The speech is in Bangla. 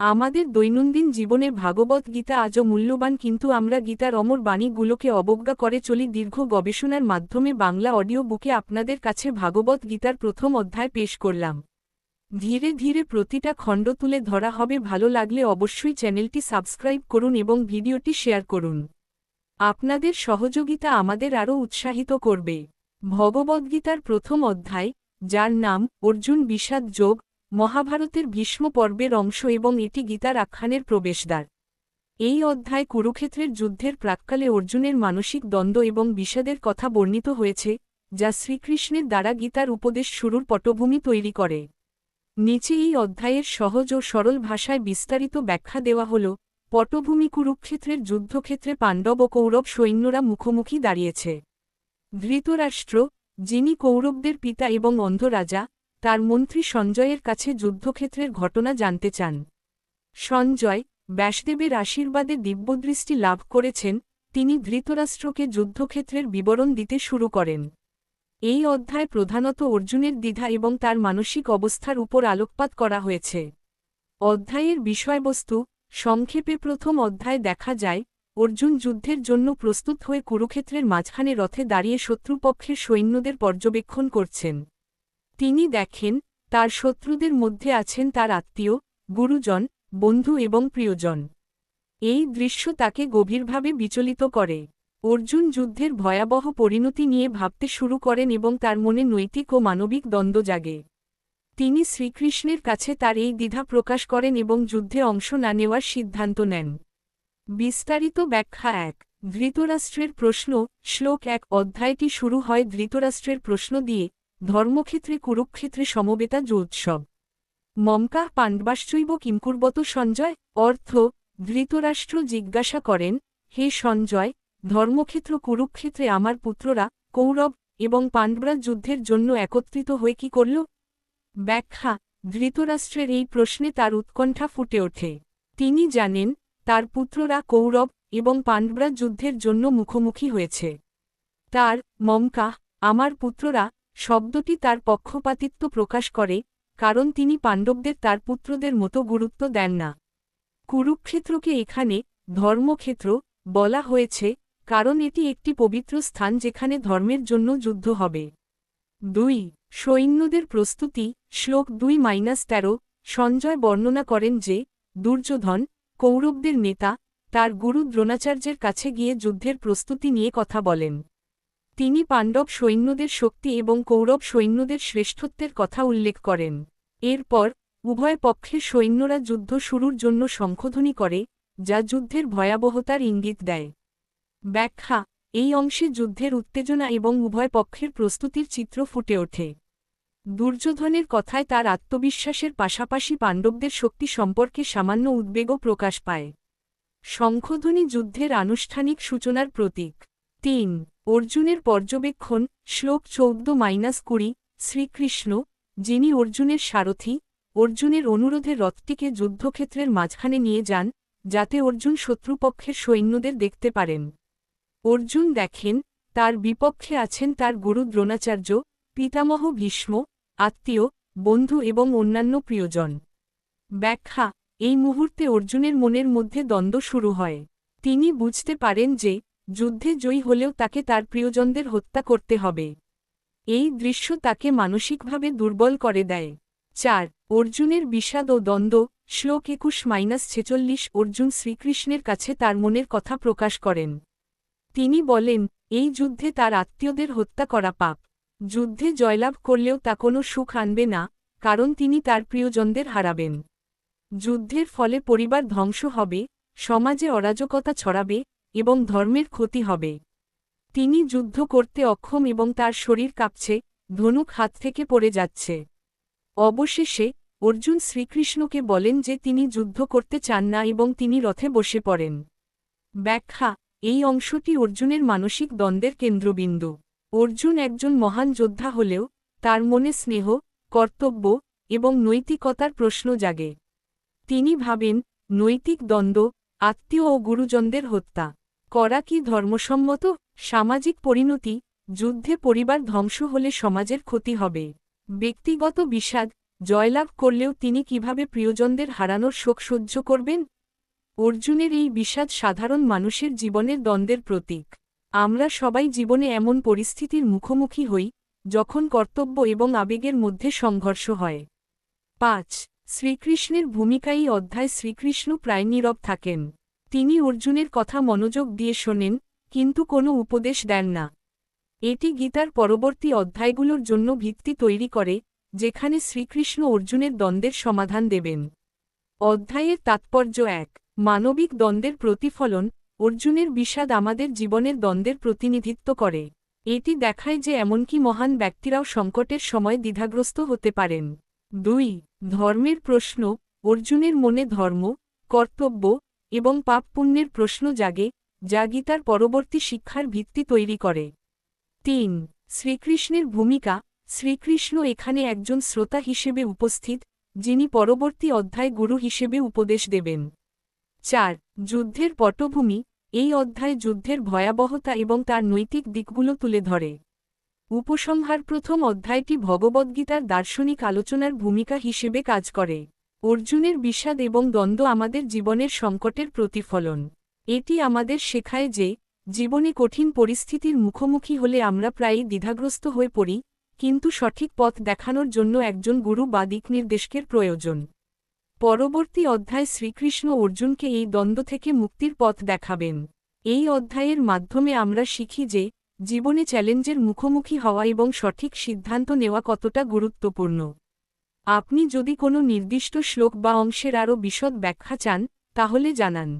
আমাদের দৈনন্দিন জীবনে ভাগবত গীতা আজও মূল্যবান, কিন্তু আমরা গীতার অমর বাণীগুলোকে অবজ্ঞা করে চলি। দীর্ঘ গবেষণার মাধ্যমে বাংলা অডিও বুকে আপনাদের কাছে ভাগবত গীতার প্রথম অধ্যায় পেশ করলাম। ধীরে ধীরে প্রতিটা খণ্ড তুলে ধরা হবে। ভালো লাগলে অবশ্যই চ্যানেলটি সাবস্ক্রাইব করুন এবং ভিডিওটি শেয়ার করুন। আপনাদের সহযোগিতা আমাদের আরও উৎসাহিত করবে। ভগবদ্গীতার প্রথম অধ্যায়, যার নাম, অর্জুন বিষাদ যোগ মহাভারতের ভীষ্ম পর্বের অংশ এবং এটি গীতার আখ্যানের প্রবেশদ্বার। এই অধ্যায় কুরুক্ষেত্রের যুদ্ধের প্রাক্কালে অর্জুনের মানসিক দ্বন্দ্ব এবং বিষাদের কথা বর্ণিত হয়েছে, যা শ্রীকৃষ্ণের দ্বারা গীতার উপদেশ শুরুর পটভূমি তৈরি করে। নিচে এই অধ্যায়ের সহজ ও সরল ভাষায় বিস্তারিত ব্যাখ্যা দেওয়া হল, পটভূমি কুরুক্ষেত্রের যুদ্ধক্ষেত্রে পাণ্ডব ও কৌরব সৈন্যরা মুখোমুখি দাঁড়িয়েছে। ধৃতরাষ্ট্র, যিনি কৌরবদের পিতা এবং অন্ধ রাজা তার মন্ত্রী সঞ্জয়ের কাছে যুদ্ধক্ষেত্রের ঘটনা জানতে চান। সঞ্জয় ব্যাসদেবের আশীর্বাদে দিব্যদৃষ্টি লাভ করেছেন, তিনি ধৃতরাষ্ট্রকে যুদ্ধক্ষেত্রের বিবরণ দিতে শুরু করেন। এই অধ্যায় প্রধানত অর্জুনের দ্বিধা এবং তার মানসিক অবস্থার উপর আলোকপাত করা হয়েছে। অধ্যায়ের বিষয়বস্তু, সংক্ষেপে প্রথম অধ্যায় দেখা যায়, অর্জুন যুদ্ধের জন্য প্রস্তুত হয়ে কুরুক্ষেত্রের মাঝখানে রথে দাঁড়িয়ে শত্রুপক্ষের সৈন্যদের পর্যবেক্ষণ করছেন। তিনি দেখেন, তার শত্রুদের মধ্যে আছেন তার আত্মীয়, গুরুজন, বন্ধু এবং প্রিয়জন। এই দৃশ্য তাকে গভীরভাবে বিচলিত করে। অর্জুন যুদ্ধের ভয়াবহ পরিণতি নিয়ে ভাবতে শুরু করেন এবং তার মনে নৈতিক ও মানবিক দ্বন্দ্ব জাগে। তিনি শ্রীকৃষ্ণের কাছে তার এই দ্বিধা প্রকাশ করেন এবং যুদ্ধে অংশ না নেওয়ার সিদ্ধান্ত নেন। বিস্তারিত ব্যাখ্যা এক, ধৃতরাষ্ট্রের প্রশ্ন, শ্লোক এক, অধ্যায়টি শুরু হয় ধৃতরাষ্ট্রের প্রশ্ন দিয়ে। ধর্মক্ষেত্রে কুরুক্ষেত্রে সমবেতা যোৎসব মমকা পাণ্ডবাশ্চৈব কিঙ্কুর্বত সঞ্জয়, অর্থ, ধৃতরাষ্ট্র জিজ্ঞাসা করেন, হে সঞ্জয়, ধর্মক্ষেত্র কুরুক্ষেত্রে আমার পুত্ররা, কৌরব এবং পাণ্ডবরা যুদ্ধের জন্য একত্রিত হয়ে কি করল? ব্যাখ্যা, ধৃতরাষ্ট্রের এই প্রশ্নে তার উৎকণ্ঠা ফুটে ওঠে। তিনি জানেন, তার পুত্ররা কৌরব এবং পাণ্ডবরা যুদ্ধের জন্য মুখোমুখি হয়েছে। তার মমকা আমার পুত্ররা শব্দটি তার পক্ষপাতিত্ব প্রকাশ করে, কারণ তিনি পাণ্ডবদের তার পুত্রদের মতো গুরুত্ব দেন না। কুরুক্ষেত্রকে এখানে ধর্মক্ষেত্র বলা হয়েছে, কারণ এটি একটি পবিত্র স্থান যেখানে ধর্মের জন্য যুদ্ধ হবে। দুই, সৈন্যদের প্রস্তুতি, শ্লোক দুই মাইনাস তেরো, সঞ্জয় বর্ণনা করেন যে, দুর্যোধন, কৌরবদের নেতা, তার গুরু দ্রোণাচার্যের কাছে গিয়ে যুদ্ধের প্রস্তুতি নিয়ে কথা বলেন। তিনি পাণ্ডব সৈন্যদের শক্তি এবং কৌরব সৈন্যদের শ্রেষ্ঠত্বের কথা উল্লেখ করেন। এরপর, উভয় পক্ষের সৈন্যরা যুদ্ধ শুরুর জন্য শঙ্খধ্বনি করে, যা যুদ্ধের ভয়াবহতার ইঙ্গিত দেয়। ব্যাখ্যা, এই অংশে যুদ্ধের উত্তেজনা এবং উভয় পক্ষের প্রস্তুতির চিত্র ফুটে ওঠে। দুর্যোধনের কথায় তার আত্মবিশ্বাসের পাশাপাশি পাণ্ডবদের শক্তি সম্পর্কে সামান্য উদ্বেগও প্রকাশ পায়। শঙ্খধ্বনি যুদ্ধের আনুষ্ঠানিক সূচনার প্রতীক। তিন, অর্জুনের পর্যবেক্ষণ, শ্লোক চৌদ্দ মাইনাস কুড়ি, শ্রীকৃষ্ণ, যিনি অর্জুনের সারথি, অর্জুনের অনুরোধে রথটিকে যুদ্ধক্ষেত্রের মাঝখানে নিয়ে যান, যাতে অর্জুন শত্রুপক্ষের সৈন্যদের দেখতে পারেন। অর্জুন দেখেন, তার বিপক্ষে আছেন তার গুরু দ্রোণাচার্য, পিতামহ ভীষ্ম, আত্মীয়, বন্ধু এবং অন্যান্য প্রিয়জন। ব্যাখ্যা, এই মুহূর্তে অর্জুনের মনের মধ্যে দ্বন্দ্ব শুরু হয়। তিনি বুঝতে পারেন যে যুদ্ধে জয়ী হলেও তাকে তার প্রিয়জনদের হত্যা করতে হবে। এই দৃশ্য তাকে মানসিকভাবে দুর্বল করে দেয়। চার, অর্জুনের বিষাদ ও দ্বন্দ্ব, শ্লোক একুশ মাইনাস ছেচল্লিশ, অর্জুন শ্রীকৃষ্ণের কাছে তার মনের কথা প্রকাশ করেন। তিনি বলেন, এই যুদ্ধে তার আত্মীয়দের হত্যা করা পাপ। যুদ্ধে জয়লাভ করলেও তা কোনো সুখ আনবে না, কারণ তিনি তার প্রিয়জনদের হারাবেন। যুদ্ধের ফলে পরিবার ধ্বংস হবে, সমাজে অরাজকতা ছড়াবে এবং ধর্মের ক্ষতি হবে। তিনি যুদ্ধ করতে অক্ষম এবং তার শরীর কাঁপছে, ধনুক হাত থেকে পড়ে যাচ্ছে। অবশেষে, অর্জুন শ্রীকৃষ্ণকে বলেন যে তিনি যুদ্ধ করতে চান না এবং তিনি রথে বসে পড়েন। ব্যাখ্যা, এই অংশটি অর্জুনের মানসিক দ্বন্দ্বের কেন্দ্রবিন্দু। অর্জুন একজন মহান যোদ্ধা হলেও, তার মনে স্নেহ, কর্তব্য এবং নৈতিকতার প্রশ্ন জাগে। তিনি ভাবেন, নৈতিক দ্বন্দ্ব, আত্মীয় ও গুরুজনদের হত্যা। করা কি ধর্মসম্মত? সামাজিক পরিণতি, যুদ্ধে পরিবার ধ্বংস হলে সমাজের ক্ষতি হবে। ব্যক্তিগত বিষাদ, জয়লাভ করলেও তিনি কীভাবে প্রিয়জনদের হারানোর শোক সহ্য করবেন? অর্জুনের এই বিষাদ সাধারণ মানুষের জীবনের দ্বন্দ্বের প্রতীক। আমরা সবাই জীবনে এমন পরিস্থিতির মুখোমুখি হই, যখন কর্তব্য এবং আবেগের মধ্যে সংঘর্ষ হয়। পাঁচ, শ্রীকৃষ্ণের ভূমিকাই অধ্যায় শ্রীকৃষ্ণ প্রায় নীরব থাকেন। তিনি অর্জুনের কথা মনোযোগ দিয়ে শোনেন, কিন্তু কোনো উপদেশ দেন না। এটি গীতার পরবর্তী অধ্যায়গুলোর জন্য ভিত্তি তৈরি করে, যেখানে শ্রীকৃষ্ণ অর্জুনের দ্বন্দ্বের সমাধান দেবেন। অধ্যায়ের তাৎপর্য এক, মানবিক দ্বন্দ্বের প্রতিফলন, অর্জুনের বিষাদ আমাদের জীবনের দ্বন্দ্বের প্রতিনিধিত্ব করে। এটি দেখায় যে এমনকি মহান ব্যক্তিরাও সংকটের সময় দ্বিধাগ্রস্ত হতে পারেন। দুই, ধর্মের প্রশ্ন, অর্জুনের মনে ধর্ম, কর্তব্য এবং পাপ পুণ্যের প্রশ্ন জাগে, যা গীতার পরবর্তী শিক্ষার ভিত্তি তৈরি করে। তিন, শ্রীকৃষ্ণের ভূমিকা, শ্রীকৃষ্ণ এখানে একজন শ্রোতা হিসেবে উপস্থিত, যিনি পরবর্তী অধ্যায় গুরু হিসেবে উপদেশ দেবেন। চার, যুদ্ধের পটভূমি, এই অধ্যায় যুদ্ধের ভয়াবহতা এবং তার নৈতিক দিকগুলো তুলে ধরে। উপসংহার প্রথম অধ্যায়টি ভগবদ্গীতার দার্শনিক আলোচনার ভূমিকা হিসেবে কাজ করে। অর্জুনের বিষাদ এবং দ্বন্দ্ব আমাদের জীবনের সংকটের প্রতিফলন। এটি আমাদের শেখায় যে, জীবনে কঠিন পরিস্থিতির মুখোমুখি হলে আমরা প্রায়ই দ্বিধাগ্রস্ত হয়ে পড়ি, কিন্তু সঠিক পথ দেখানোর জন্য একজন গুরু বা দিকনির্দেশকের প্রয়োজন। পরবর্তী অধ্যায় শ্রীকৃষ্ণ অর্জুনকে এই দ্বন্দ্ব থেকে মুক্তির পথ দেখাবেন। এই অধ্যায়ের মাধ্যমে আমরা শিখি যে, জীবনে চ্যালেঞ্জের মুখোমুখি হওয়া এবং সঠিক সিদ্ধান্ত নেওয়া কতটা গুরুত্বপূর্ণ। আপনি যদি কোনো নির্দিষ্ট শ্লোক বা অংশের আরও বিশদ ব্যাখ্যা চান তাহলে জানান।